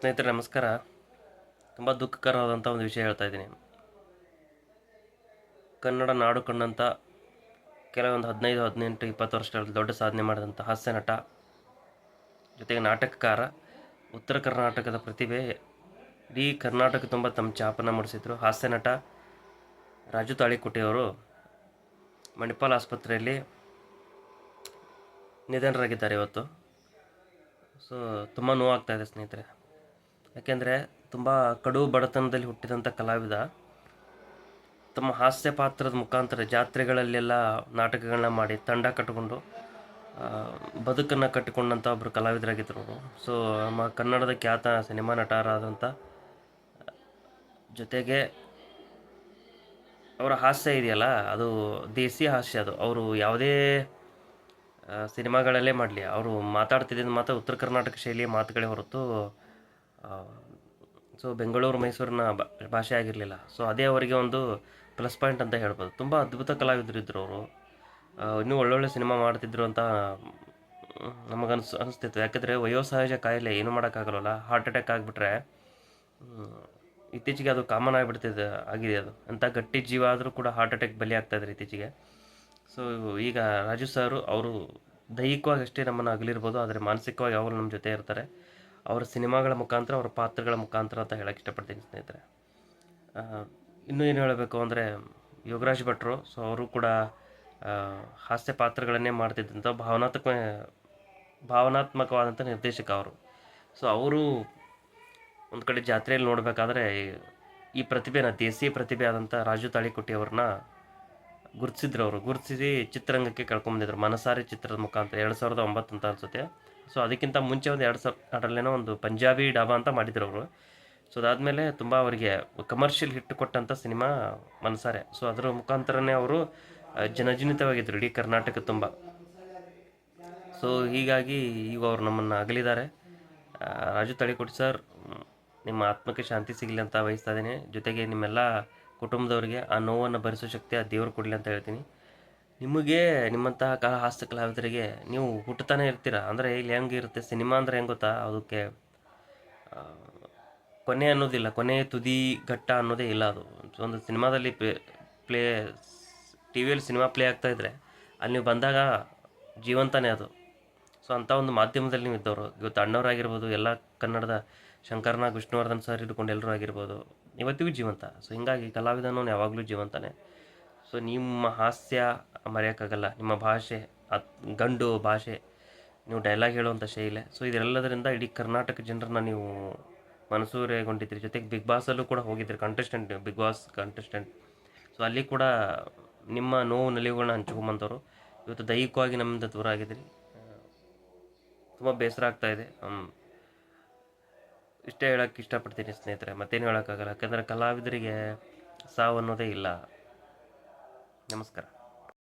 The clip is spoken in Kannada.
ಸ್ನೇಹಿತರೆ, ನಮಸ್ಕಾರ. ತುಂಬ ದುಃಖಕರವಾದಂಥ ಒಂದು ವಿಷಯ ಹೇಳ್ತಾ ಇದ್ದೀನಿ. ಕನ್ನಡ ನಾಡು ಕಂಡಂಥ ಕೆಲವೊಂದು ಹದಿನೈದು, ಹದಿನೆಂಟು, ಇಪ್ಪತ್ತು ವರ್ಷಗಳಲ್ಲಿ ದೊಡ್ಡ ಸಾಧನೆ ಮಾಡಿದಂಥ ಹಾಸ್ಯ ನಟ, ಜೊತೆಗೆ ನಾಟಕಕಾರ, ಉತ್ತರ ಕರ್ನಾಟಕದ ಪ್ರತಿಭೆ, ಇಡೀ ಕರ್ನಾಟಕ ತುಂಬ ತಮ್ಮ ಚಾಪನ ಮೂಡಿಸಿದ್ರು. ಹಾಸ್ಯ ನಟ ರಾಜು ತಾಳಿಕೋಟೆಯವರು ಮಣಿಪಾಲ್ ಆಸ್ಪತ್ರೆಯಲ್ಲಿ ನಿಧನರಾಗಿದ್ದಾರೆ ಇವತ್ತು. ಸೊ, ತುಂಬ ನೋವಾಗ್ತಾ ಇದೆ ಸ್ನೇಹಿತರೆ. ಯಾಕೆಂದರೆ ತುಂಬ ಕಡು ಬಡತನದಲ್ಲಿ ಹುಟ್ಟಿದಂಥ ಕಲಾವಿದ. ತಮ್ಮ ಹಾಸ್ಯ ಪಾತ್ರದ ಮುಖಾಂತರ ಜಾತ್ರೆಗಳಲ್ಲೆಲ್ಲ ನಾಟಕಗಳನ್ನ ಮಾಡಿ ತಂಡ ಕಟ್ಟಿಕೊಂಡು ಬದುಕನ್ನು ಕಟ್ಟಿಕೊಂಡಂಥ ಒಬ್ಬರು ಕಲಾವಿದರಾಗಿದ್ದರು ಅವರು. ಸೊ ನಮ್ಮ ಕನ್ನಡದ ಖ್ಯಾತ ಸಿನಿಮಾ ನಟರಾದಂಥ ಜೊತೆಗೆ ಅವರ ಹಾಸ್ಯ ಇದೆಯಲ್ಲ, ಅದು ದೇಸಿ ಹಾಸ್ಯ ಅದು. ಅವರು ಯಾವುದೇ ಸಿನಿಮಾಗಳಲ್ಲೇ ಮಾಡಲಿ. ಅವರು ಮಾತಾಡ್ತಿದ್ದ ಮಾತ್ರ ಉತ್ತರ ಕರ್ನಾಟಕ ಶೈಲಿಯ ಮಾತುಗಳೇ ಹೊರತು ಸೊ ಬೆಂಗಳೂರು ಮೈಸೂರಿನ ಭಾಷೆ ಆಗಿರಲಿಲ್ಲ. ಸೊ ಅದೇ ಅವರಿಗೆ ಒಂದು ಪ್ಲಸ್ ಪಾಯಿಂಟ್ ಅಂತ ಹೇಳ್ಬೋದು. ತುಂಬ ಅದ್ಭುತ ಕಲಾವಿದರು ಇದ್ದರು ಅವರು ಇನ್ನೂ ಒಳ್ಳೊಳ್ಳೆ ಸಿನಿಮಾ ಮಾಡ್ತಿದ್ರು ಅಂತ ನಮಗನ್ಸ್ ಅನ್ಸ್ ಅನಿಸ್ತಿತ್ತು. ಯಾಕಂದರೆ ವಯೋಸಹಜ ಕಾಯಿಲೆ, ಏನು ಮಾಡೋಕ್ಕಾಗಲ್ಲ ಹಾರ್ಟ್ ಅಟ್ಯಾಕ್ ಆಗಿಬಿಟ್ರೆ ಇತ್ತೀಚೆಗೆ ಅದು ಕಾಮನ್ ಆಗಿಬಿಡ್ತಿದೆ, ಆಗಿದೆ ಅದು. ಅಂಥ ಗಟ್ಟಿ ಜೀವ ಆದರೂ ಕೂಡ ಹಾರ್ಟ್ ಅಟ್ಯಾಕ್ ಬಲಿ ಆಗ್ತಾ ಇದ್ದಾರೆ ಇತ್ತೀಚೆಗೆ. ಸೊ ಈಗ ರಾಜು ಸರ್ ಅವರು ದೈಹಿಕವಾಗಿ ಅಷ್ಟೇ ನಮ್ಮನ್ನು ಅಗಲಿರ್ಬೋದು, ಆದರೆ ಮಾನಸಿಕವಾಗಿ ಯಾವಾಗಲೂ ನಮ್ಮ ಜೊತೆ ಇರ್ತಾರೆ. ಅವರ ಸಿನಿಮಾಗಳ ಮುಖಾಂತರ, ಅವರ ಪಾತ್ರಗಳ ಮುಖಾಂತರ ಅಂತ ಹೇಳಕ್ಕೆ ಇಷ್ಟಪಡ್ತೀನಿ ಸ್ನೇಹಿತರೆ. ಇನ್ನೂ ಏನು ಹೇಳಬೇಕು ಅಂದರೆ, ಯೋಗರಾಜ್ ಭಟ್ರು ಸೊ ಅವರು ಕೂಡ ಹಾಸ್ಯ ಪಾತ್ರಗಳನ್ನೇ ಮಾಡ್ತಿದ್ದಂಥ ಭಾವನಾತ್ಮಕ ಭಾವನಾತ್ಮಕವಾದಂಥ ನಿರ್ದೇಶಕ ಅವರು. ಸೊ ಅವರು ಒಂದು ಕಡೆ ಜಾತ್ರೆಯಲ್ಲಿ ನೋಡಬೇಕಾದ್ರೆ, ಈ ಪ್ರತಿಭೆನ ದೇಸಿ ಪ್ರತಿಭೆ ಆದಂಥ ರಾಜು ತಾಳಿಕೊಟ್ಟಿ ಅವ್ರನ್ನ ಗುರುತಿಸಿದ್ರು ಅವರು. ಗುರುತಿಸಿ ಚಿತ್ರರಂಗಕ್ಕೆ ಕಳ್ಕೊಂಬಂದಿದ್ರು ಮನಸಾರಿ ಚಿತ್ರದ ಮುಖಾಂತರ, ಎರಡು ಸಾವಿರದ ಒಂಬತ್ತು ಅಂತ ಅನ್ಸುತ್ತೆ. ಸೊ ಅದಕ್ಕಿಂತ ಮುಂಚೆ ಒಂದು ಎರಡು ಸಾವಿರ, ಅದರಲ್ಲೇನೋ ಒಂದು ಪಂಜಾಬಿ ಡಾಬಾ ಅಂತ ಮಾಡಿದ್ರು ಅವರು. ಸೊ ಅದಾದಮೇಲೆ ತುಂಬ ಅವರಿಗೆ ಕಮರ್ಷಿಯಲ್ ಹಿಟ್ ಕೊಟ್ಟಂಥ ಸಿನಿಮಾ ಮನಸಾರೆ. ಸೊ ಅದರ ಮುಖಾಂತರನೇ ಅವರು ಜನಜನಿತವಾಗಿದ್ದರು ಇಡೀ ಕರ್ನಾಟಕ ತುಂಬ. ಸೊ ಹೀಗಾಗಿ ಈಗ ಅವರು ನಮ್ಮನ್ನು ಅಗಲಿದ್ದಾರೆ. ರಾಜು ತಳಿಕೊಟ್ಟು ಸರ್, ನಿಮ್ಮ ಆತ್ಮಕ್ಕೆ ಶಾಂತಿ ಸಿಗಲಿ ಅಂತ ವಹಿಸ್ತಾ ಇದ್ದೀನಿ. ಜೊತೆಗೆ ನಿಮ್ಮೆಲ್ಲ ಕುಟುಂಬದವರಿಗೆ ಆ ನೋವನ್ನು ಭರಿಸೋ ಶಕ್ತಿ ಆ ದೇವರು ಕೊಡಲಿ ಅಂತ ಹೇಳ್ತೀನಿ. ನಿಮಗೆ ನಿಮ್ಮಂತಹ ಕಲಾ ಹಾಸ್ಯ ಕಲಾವಿದರಿಗೆ ನೀವು ಹುಟ್ಟುತ್ತಾನೆ ಇರ್ತೀರ? ಅಂದರೆ ಇಲ್ಲಿ ಹೆಂಗೆ ಇರುತ್ತೆ? ಸಿನಿಮಾ ಅಂದರೆ ಹೆಂಗೆ ಗೊತ್ತಾ? ಅದಕ್ಕೆ ಕೊನೆ ಅನ್ನೋದಿಲ್ಲ. ಕೊನೆ ತುದಿ ಘಟ್ಟ ಅನ್ನೋದೇ ಇಲ್ಲ ಅದು. ಒಂದು ಸಿನಿಮಾದಲ್ಲಿ ಪ್ಲೇ ಟಿ ವಿಯಲ್ಲಿ ಸಿನಿಮಾ ಪ್ಲೇ ಆಗ್ತಾ ಇದ್ರೆ ಅಲ್ಲಿ ನೀವು ಬಂದಾಗ ಜೀವಂತನೇ ಅದು. ಸೊ ಅಂಥ ಒಂದು ಮಾಧ್ಯಮದಲ್ಲಿ ನೀವು ಇದ್ದವರು, ಇವತ್ತು ಅಣ್ಣವರಾಗಿರ್ಬೋದು, ಎಲ್ಲ ಕನ್ನಡದ ಶಂಕರ್ನಾಗ್ ವಿಷ್ಣುವರ್ಧನ್ ಸರ್ ಹಿಡ್ಕೊಂಡು ಎಲ್ಲರೂ ಆಗಿರ್ಬೋದು, ಇವತ್ತಿಗೂ ಜೀವಂತ. ಸೊ ಹಿಂಗಾಗಿ ಕಲಾವಿದನೂ ಯಾವಾಗಲೂ ಜೀವಂತನೇ. ಸೊ ನಿಮ್ಮ ಹಾಸ್ಯ ಮರೆಯೋಕ್ಕಾಗಲ್ಲ. ನಿಮ್ಮ ಭಾಷೆ ಗಂಡು ಭಾಷೆ, ನೀವು ಡೈಲಾಗ್ ಹೇಳುವಂಥ ಶೈಲಿ. ಸೊ ಇದೆಲ್ಲದರಿಂದ ಇಡೀ ಕರ್ನಾಟಕ ಜನರನ್ನ ನೀವು ಮನಸೂರೆಗೊಂಡಿದ್ದೀರಿ. ಜೊತೆಗೆ ಬಿಗ್ ಬಾಸಲ್ಲೂ ಕೂಡ ಹೋಗಿದ್ದೀರಿ contestant big boss contestant so ಅಲ್ಲಿ ಕೂಡ ನಿಮ್ಮ ನೋವು ನಲಿವುಗಳನ್ನ ಹಂಚ್ಕೊಂಬಂದವರು. ಇವತ್ತು ದೈಹಿಕವಾಗಿ ನಮ್ಮಿಂದ ದೂರ ಆಗಿದ್ರಿ ತುಂಬ ಬೇಸರ ಆಗ್ತಾ ಇದೆ. ಇಷ್ಟೇ ಹೇಳೋಕ್ಕೆ ಇಷ್ಟಪಡ್ತೀನಿ ಸ್ನೇಹಿತರೆ, ಮತ್ತೇನು ಹೇಳೋಕ್ಕಾಗಲ್ಲ. ಯಾಕಂದರೆ ಕಲಾವಿದರಿಗೆ ಸಾವು ಅನ್ನೋದೇ ಇಲ್ಲ. ನಮಸ್ಕಾರ.